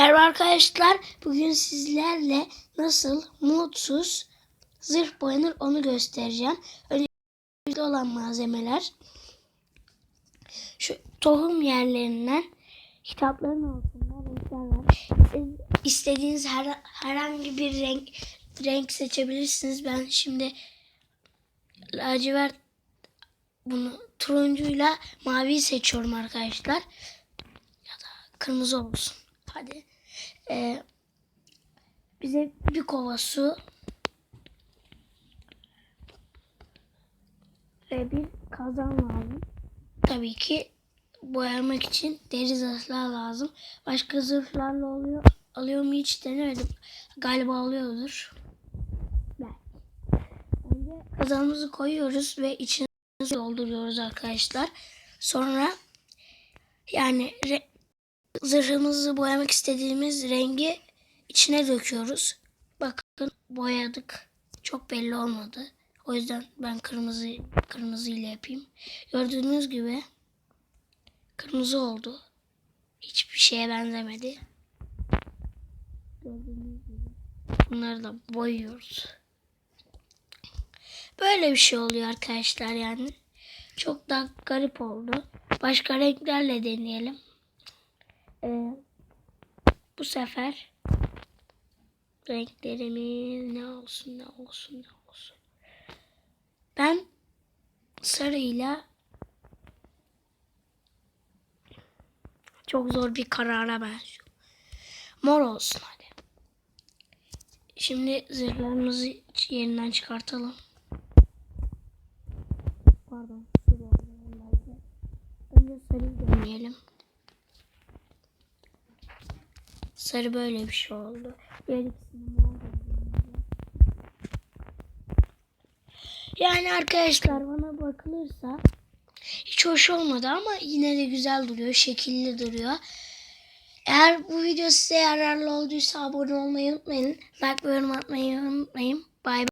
Merhaba arkadaşlar. Bugün sizlerle nasıl mutsuz zırh boyanır onu göstereceğim. Önce olan malzemeler. Şu tohum yerlerinden kitapların altında renkler var. İstediğiniz her, herhangi bir renk renk seçebilirsiniz. Ben şimdi lacivert bunu turuncuyla maviyi seçiyorum arkadaşlar. Ya da kırmızı olsun. Hadi. Ee, bize bir kova su ve bir kazan lazım. Tabii ki boyamak için deri zırhlar lazım. Başka zırhlarla oluyor, alıyor mu hiç denemedim. Galiba alıyordur. Önce kazanımızı koyuyoruz ve içine dolduruyoruz arkadaşlar. Sonra yani re- zırhımızı boyamak istediğimiz rengi içine döküyoruz. Bakın boyadık. Çok belli olmadı. O yüzden ben kırmızı kırmızı ile yapayım. Gördüğünüz gibi kırmızı oldu. Hiçbir şeye benzemedi. Bunları da boyuyoruz. Böyle bir şey oluyor arkadaşlar yani. Çok da garip oldu. Başka renklerle deneyelim. Ee, bu sefer renklerimiz ne olsun ne olsun ne olsun. Ben sarıyla çok zor bir karara benziyor. Mor olsun hadi. Şimdi zırhlarımızı yerinden çıkartalım. Pardon. Önce sarıyı deneyelim. Sarı böyle bir şey oldu. Yani arkadaşlar bana bakılırsa hiç hoş olmadı ama yine de güzel duruyor. Şekilli duruyor. Eğer bu video size yararlı olduysa abone olmayı unutmayın. Like ve yorum atmayı unutmayın. Bay bay.